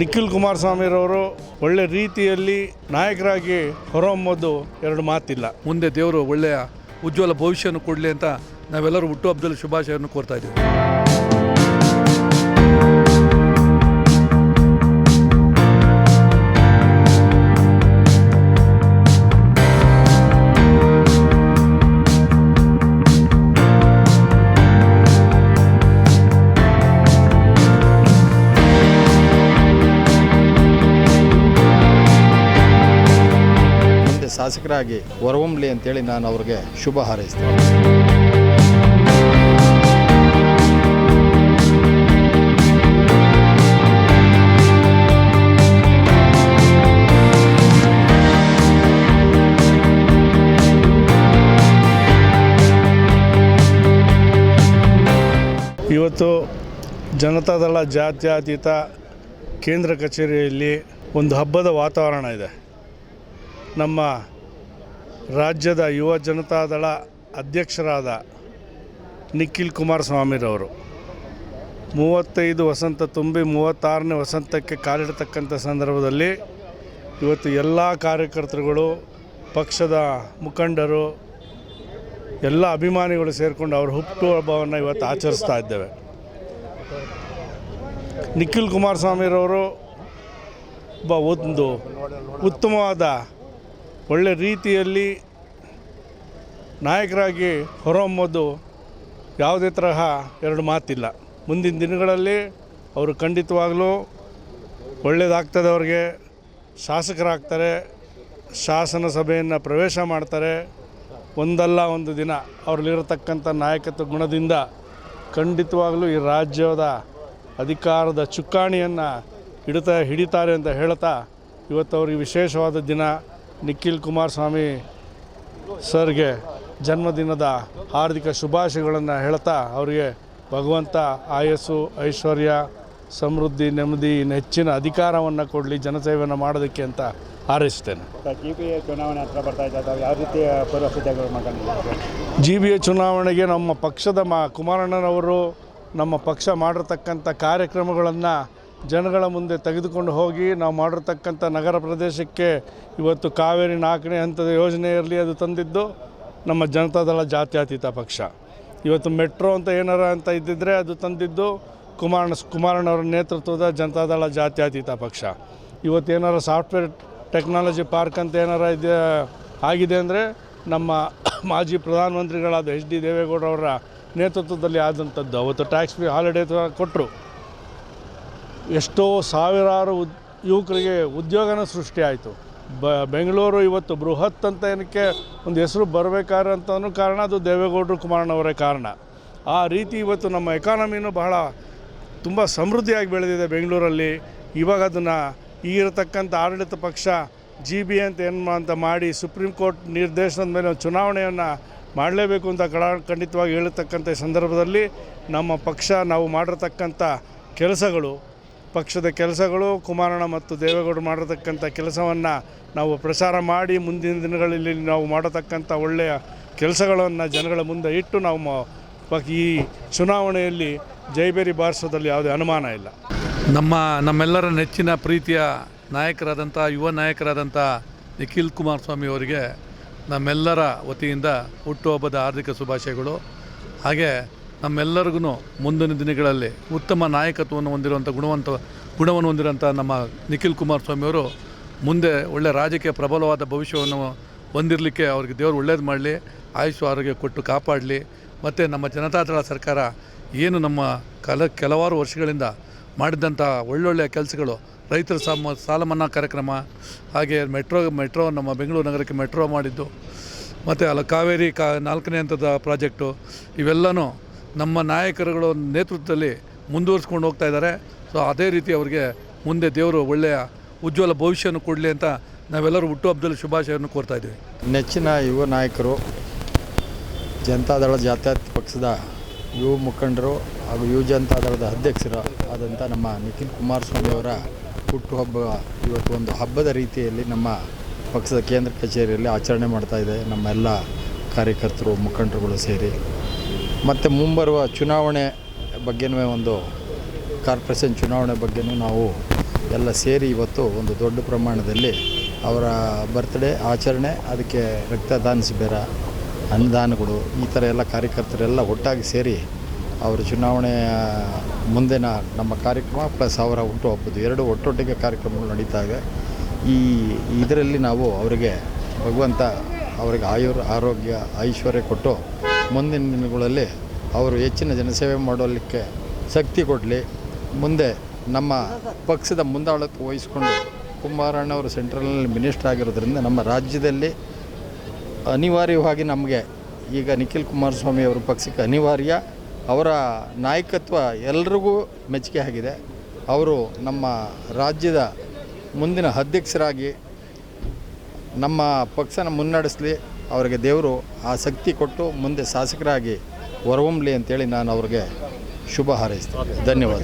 ನಿಖಿಲ್ ಕುಮಾರಸ್ವಾಮಿರವರು ಒಳ್ಳೆ ರೀತಿಯಲ್ಲಿ ನಾಯಕರಾಗಿ ಹೊರಹೊಮ್ಮೋದು ಎರಡು ಮಾತಿಲ್ಲ. ಮುಂದೆ ದೇವರು ಒಳ್ಳೆಯ ಉಜ್ವಲ ಭವಿಷ್ಯವನ್ನು ಕೊಡಲಿ ಅಂತ ನಾವೆಲ್ಲರೂ ಹುಟ್ಟುಹಬ್ಬದಲ್ಲಿ ಶುಭಾಶಯವನ್ನು ಕೋರ್ತಾ ಇದ್ದೀವಿ. ಶಾಸಕರಾಗಿ ಹೊರಹೊಮ್ಮಲಿ ಅಂತೇಳಿ ನಾನು ಅವ್ರಿಗೆ ಶುಭ ಹಾರೈಸ್ತೇನೆ. ಇವತ್ತು ಜನತಾದಳ ಜಾತ್ಯತೀತ ಕೇಂದ್ರ ಕಚೇರಿಯಲ್ಲಿ ಒಂದು ಹಬ್ಬದ ವಾತಾವರಣ ಇದೆ. ನಮ್ಮ ರಾಜ್ಯದ ಯುವ ಜನತಾದಳ ಅಧ್ಯಕ್ಷರಾದ ನಿಖಿಲ್ ಕುಮಾರಸ್ವಾಮಿರವರು. ಮೂವತ್ತೈದು ವಸಂತ ತುಂಬಿ ಮೂವತ್ತಾರನೇ ವಸಂತಕ್ಕೆ ಕಾಲಿಡತಕ್ಕಂಥ ಸಂದರ್ಭದಲ್ಲಿ ಇವತ್ತು ಎಲ್ಲ ಕಾರ್ಯಕರ್ತರುಗಳು, ಪಕ್ಷದ ಮುಖಂಡರು, ಎಲ್ಲ ಅಭಿಮಾನಿಗಳು ಸೇರಿಕೊಂಡು ಅವರು ಹುಟ್ಟು ಹಬ್ಬವನ್ನು ಇವತ್ತು ಆಚರಿಸ್ತಾ ಇದ್ದೇವೆ. ನಿಖಿಲ್ ಕುಮಾರಸ್ವಾಮಿರವರು ಒಬ್ಬ ಒಂದು ಉತ್ತಮವಾದ ಒಳ್ಳೆ ರೀತಿಯಲ್ಲಿ ನಾಯಕರಾಗಿ ಹೊರಹೊಮ್ಮೋದು ಯಾವುದೇ ತರಹ ಎರಡು ಮಾತಿಲ್ಲ. ಮುಂದಿನ ದಿನಗಳಲ್ಲಿ ಅವರು ಖಂಡಿತವಾಗಲೂ ಒಳ್ಳೆಯದಾಗ್ತದೆ ಅವ್ರಿಗೆ. ಶಾಸಕರಾಗ್ತಾರೆ, ಶಾಸನ ಸಭೆಯನ್ನು ಪ್ರವೇಶ ಮಾಡ್ತಾರೆ. ಒಂದಲ್ಲ ಒಂದು ದಿನ ಅವ್ರಲ್ಲಿರತಕ್ಕಂಥ ನಾಯಕತ್ವ ಗುಣದಿಂದ ಖಂಡಿತವಾಗಲೂ ಈ ರಾಜ್ಯದ ಅಧಿಕಾರದ ಚುಕ್ಕಾಣಿಯನ್ನು ಹಿಡಿತಾ ಹಿಡಿತಾರೆ ಅಂತ ಹೇಳ್ತಾ ಇವತ್ತು ಅವ್ರಿಗೆ ವಿಶೇಷವಾದ ದಿನ. ನಿಖಿಲ್ ಕುಮಾರಸ್ವಾಮಿ ಸರ್ಗೆ ಜನ್ಮದಿನದ ಹಾರ್ದಿಕ ಶುಭಾಶಯಗಳನ್ನು ಹೇಳ್ತಾ ಅವರಿಗೆ ಭಗವಂತ ಆಯಸ್ಸು ಐಶ್ವರ್ಯ ಸಮೃದ್ಧಿ ನೆಮ್ಮದಿ ಇನ್ನು ಹೆಚ್ಚಿನ ಅಧಿಕಾರವನ್ನು ಕೊಡಲಿ ಜನಸೇವೆಯನ್ನು ಮಾಡೋದಕ್ಕೆ ಅಂತ ಹಾರೈಸ್ತೇನೆ ಜಿ ಪಿ ಎ ಚುನಾವಣೆ ಹತ್ರ ಬರ್ತಾ ಇದ್ದಾವೆ ಯಾವ ರೀತಿಯ ಪೂರ್ವ ಮಾಡ್ಕೊಂಡಿದ್ದಾರೆ ಜಿ ಬಿ ಎ ಚುನಾವಣೆಗೆ ನಮ್ಮ ಪಕ್ಷದ ಮಾ ಕುಮಾರಣ್ಣನವರು ನಮ್ಮ ಪಕ್ಷ ಮಾಡಿರ್ತಕ್ಕಂಥ ಕಾರ್ಯಕ್ರಮಗಳನ್ನು ಜನಗಳ ಮುಂದೆ ತೆಗೆದುಕೊಂಡು ಹೋಗಿ ನಾವು ಮಾಡಿರ್ತಕ್ಕಂಥ ನಗರ ಪ್ರದೇಶಕ್ಕೆ ಇವತ್ತು ಕಾವೇರಿ ನಾಲ್ಕನೇ ಹಂತದ ಇರಲಿ ಅದು ತಂದಿದ್ದು ನಮ್ಮ ಜನತಾದಳ ಜಾತ್ಯತೀತ ಪಕ್ಷ. ಇವತ್ತು ಮೆಟ್ರೋ ಅಂತ ಏನಾರ ಅಂತ ಇದ್ದಿದ್ದರೆ ಅದು ತಂದಿದ್ದು ಕುಮಾರಣ್ಣ ಕುಮಾರಣ್ಣವರ ನೇತೃತ್ವದ ಜನತಾದಳ ಜಾತ್ಯತೀತ ಪಕ್ಷ. ಇವತ್ತು ಏನಾರ ಸಾಫ್ಟ್ವೇರ್ ಟೆಕ್ನಾಲಜಿ ಪಾರ್ಕ್ ಅಂತ ಏನಾರ ಇದೆ ಆಗಿದೆ ಅಂದರೆ ನಮ್ಮ ಮಾಜಿ ಪ್ರಧಾನಮಂತ್ರಿಗಳಾದ ಎಚ್ ಡಿ ದೇವೇಗೌಡರವರ ನೇತೃತ್ವದಲ್ಲಿ ಆದಂಥದ್ದು. ಅವತ್ತು ಟ್ಯಾಕ್ಸ್ ಫ್ರೀ ಹಾಲಿಡೇ ಕೊಟ್ಟರು ಎಷ್ಟೋ ಸಾವಿರಾರು ಉದ್, ಯುವಕರಿಗೆ ಉದ್ಯೋಗನ ಸೃಷ್ಟಿಯಾಯಿತು ಬ, ಬೆಂಗಳೂರು ಇವತ್ತು ಬೃಹತ್ ಅಂತ ಏನಕ್ಕೆ ಒಂದು ಹೆಸರು ಬರಬೇಕಾದ್ರೆ ಅಂತನೂ ಕಾರಣ ಅದು ದೇವೇಗೌಡರು ಕುಮಾರಣ್ಣವರೇ ಕಾರಣ. ಆ ರೀತಿ ಇವತ್ತು ನಮ್ಮ ಎಕಾನಮಿನೂ ಬಹಳ ತುಂಬ ಸಮೃದ್ಧಿಯಾಗಿ ಬೆಳೆದಿದೆ ಬೆಂಗಳೂರಲ್ಲಿ. ಇವಾಗ ಅದನ್ನು ಈಗಿರತಕ್ಕಂಥ ಆಡಳಿತ ಪಕ್ಷ ಜಿ ಬಿ ಅಂತ ಏನು ಅಂತ ಮಾಡಿ ಸುಪ್ರೀಂ ಕೋರ್ಟ್ ನಿರ್ದೇಶನದ ಮೇಲೆ ಒಂದು ಚುನಾವಣೆಯನ್ನು ಮಾಡಲೇಬೇಕು ಅಂತ ಕಡ, ಖಂಡಿತವಾಗಿ ಹೇಳತಕ್ಕಂಥ ಸಂದರ್ಭದಲ್ಲಿ ನಮ್ಮ ಪಕ್ಷ ನಾವು ಮಾಡಿರ್ತಕ್ಕಂಥ ಕೆಲಸಗಳು ಪಕ್ಷದ ಕೆಲಸಗಳು ಕುಮಾರಣ್ಣ ಮತ್ತು ದೇವೇಗೌಡರು ಮಾಡಿರತಕ್ಕಂಥ ಕೆಲಸವನ್ನು ನಾವು ಪ್ರಸಾರ ಮಾಡಿ ಮುಂದಿನ ದಿನಗಳಲ್ಲಿ ನಾವು ಮಾಡತಕ್ಕಂಥ ಒಳ್ಳೆಯ ಕೆಲಸಗಳನ್ನು ಜನಗಳ ಮುಂದೆ ಇಟ್ಟು ನಾವು ಈ ಚುನಾವಣೆಯಲ್ಲಿ ಜೈಬೇರಿ ಬಾರಿಸೋದ್ರಲ್ಲಿ ಯಾವುದೇ ಅನುಮಾನ ಇಲ್ಲ. ನಮ್ಮ ನಮ್ಮೆಲ್ಲರ ನೆಚ್ಚಿನ ಪ್ರೀತಿಯ ನಾಯಕರಾದಂಥ, ಯುವ ನಾಯಕರಾದಂಥ ನಿಖಿಲ್ ಕುಮಾರಸ್ವಾಮಿ ಅವರಿಗೆ ನಮ್ಮೆಲ್ಲರ ವತಿಯಿಂದ ಹುಟ್ಟುಹಬ್ಬದ ಹಾರ್ದಿಕ ಶುಭಾಶಯಗಳು. ಹಾಗೆ ನಮ್ಮೆಲ್ಲರಿಗೂ ಮುಂದಿನ ದಿನಗಳಲ್ಲಿ ಉತ್ತಮ ನಾಯಕತ್ವವನ್ನು ಹೊಂದಿರುವಂಥ ಗುಣವಂತ, ಗುಣವನ್ನು ಹೊಂದಿರುವಂಥ ನಮ್ಮ ನಿಖಿಲ್ ಕುಮಾರಸ್ವಾಮಿಯವರು ಮುಂದೆ ಒಳ್ಳೆಯ ರಾಜಕೀಯ ಪ್ರಬಲವಾದ ಭವಿಷ್ಯವನ್ನು ಹೊಂದಿರಲಿಕ್ಕೆ ಅವ್ರಿಗೆ ದೇವರು ಒಳ್ಳೇದು ಮಾಡಲಿ, ಆಯುಷು ಆರೋಗ್ಯ ಕೊಟ್ಟು ಕಾಪಾಡಲಿ. ಮತ್ತು ನಮ್ಮ ಜನತಾದಳ ಸರ್ಕಾರ ಏನು ನಮ್ಮ ಕಲ, ಕೆಲವಾರು ವರ್ಷಗಳಿಂದ ಮಾಡಿದಂಥ ಒಳ್ಳೊಳ್ಳೆಯ ಕೆಲಸಗಳು, ರೈತರ ಸಾಮ ಸಾಲ ಮನ್ನಾ ಕಾರ್ಯಕ್ರಮ, ಹಾಗೆ ಮೆಟ್ರೋ ಮೆಟ್ರೋ ನಮ್ಮ ಬೆಂಗಳೂರು ನಗರಕ್ಕೆ ಮೆಟ್ರೋ ಮಾಡಿದ್ದು, ಮತ್ತು ಅಲ್ಲ ಕಾವೇರಿ ಕಾ, ನಾಲ್ಕನೇ ಹಂತದ ಪ್ರಾಜೆಕ್ಟು, ಇವೆಲ್ಲನೂ ನಮ್ಮ ನಾಯಕರುಗಳ ನೇತೃತ್ವದಲ್ಲಿ ಮುಂದುವರಿಸ್ಕೊಂಡು ಹೋಗ್ತಾ ಇದ್ದಾರೆ. ಸೊ ಅದೇ ರೀತಿ ಅವರಿಗೆ ಮುಂದೆ ದೇವರು ಒಳ್ಳೆಯ ಉಜ್ವಲ ಭವಿಷ್ಯವನ್ನು ಕೊಡಲಿ ಅಂತ ನಾವೆಲ್ಲರೂ ಹುಟ್ಟುಹಬ್ಬದಲ್ಲಿ ಶುಭಾಶಯವನ್ನು ಕೋರ್ತಾ ಇದ್ದೀವಿ. ನೆಚ್ಚಿನ ಯುವ ನಾಯಕರು ಜನತಾದಳ ಜಾತ್ಯತೀತ ಪಕ್ಷದ ಯುವ ಮುಖಂಡರು ಹಾಗೂ ಯುವ ಜನತಾದಳದ ಅಧ್ಯಕ್ಷರು ಆದಂಥ ನಮ್ಮ ನಿಖಿಲ್ ಕುಮಾರಸ್ವಾಮಿ ಅವರ ಹುಟ್ಟುಹಬ್ಬ ಇವತ್ತು ಒಂದು ಹಬ್ಬದ ರೀತಿಯಲ್ಲಿ ನಮ್ಮ ಪಕ್ಷದ ಕೇಂದ್ರ ಕಚೇರಿಯಲ್ಲಿ ಆಚರಣೆ ಮಾಡ್ತಾ ಇದೆ. ನಮ್ಮ ಎಲ್ಲ ಕಾರ್ಯಕರ್ತರು, ಮುಖಂಡರುಗಳು ಸೇರಿ. ಮತ್ತು ಮುಂಬರುವ ಚುನಾವಣೆ ಬಗ್ಗೆನೂ ಒಂದು ಕಾರ್ಪೊರೇಷನ್ ಚುನಾವಣೆ ಬಗ್ಗೆನೂ ನಾವು ಎಲ್ಲ ಸೇರಿ ಇವತ್ತು ಒಂದು ದೊಡ್ಡ ಪ್ರಮಾಣದಲ್ಲಿ ಅವರ ಬರ್ತ್ಡೇ ಆಚರಣೆ, ಅದಕ್ಕೆ ರಕ್ತದಾನ ಶಿಬಿರ, ಅನ್ನದಾನಗಳು, ಈ ಥರ ಎಲ್ಲ ಕಾರ್ಯಕರ್ತರೆಲ್ಲ ಒಟ್ಟಾಗಿ ಸೇರಿ ಅವರ ಚುನಾವಣೆಯ ಮುಂದಿನ ನಮ್ಮ ಕಾರ್ಯಕ್ರಮ ಪ್ಲಸ್ ಅವರ ಹುಟ್ಟುಹಬ್ಬದ್ದು ಎರಡು ಒಟ್ಟೊಟ್ಟಿಗೆ ಕಾರ್ಯಕ್ರಮಗಳು ನಡೀತಾ ಈ ಇದರಲ್ಲಿ ನಾವು ಅವರಿಗೆ ಭಗವಂತ ಅವರಿಗೆ ಆಯುರ್ ಆರೋಗ್ಯ, ಐಶ್ವರ್ಯ ಕೊಟ್ಟು ಮುಂದಿನ ದಿನಗಳಲ್ಲಿ ಅವರು ಹೆಚ್ಚಿನ ಜನಸೇವೆ ಮಾಡಲಿಕ್ಕೆ ಶಕ್ತಿ ಕೊಡಲಿ. ಮುಂದೆ ನಮ್ಮ ಪಕ್ಷದ ಮುಂದಾಳತ್ವ ಕುಮಾರಣ್ಣ ಅವರು ಸೆಂಟ್ರಲ್ನಲ್ಲಿ ಮಿನಿಸ್ಟರ್ ಆಗಿರೋದ್ರಿಂದ ನಮ್ಮ ರಾಜ್ಯದಲ್ಲಿ ಅನಿವಾರ್ಯವಾಗಿ ನಮಗೆ ಈಗ ನಿಖಿಲ್ ಕುಮಾರಸ್ವಾಮಿ ಅವರ ಪಕ್ಷಕ್ಕೆ ಅನಿವಾರ್ಯ. ಅವರ ನಾಯಕತ್ವ ಎಲ್ರಿಗೂ ಮೆಚ್ಚುಗೆ ಆಗಿದೆ. ಅವರು ನಮ್ಮ ರಾಜ್ಯದ ಮುಂದಿನ ಅಧ್ಯಕ್ಷರಾಗಿ ನಮ್ಮ ಪಕ್ಷನ ಮುನ್ನಡೆಸಲಿ. ಅವರಿಗೆ ದೇವರು ಆ ಶಕ್ತಿ ಕೊಟ್ಟು ಮುಂದೆ ಶಾಸಕರಾಗಿ ಹೊರಹೊಮ್ಮಲಿ ಅಂತೇಳಿ ನಾನು ಅವ್ರಿಗೆ ಶುಭ ಹಾರೈಸ್ತೇನೆ. ಧನ್ಯವಾದ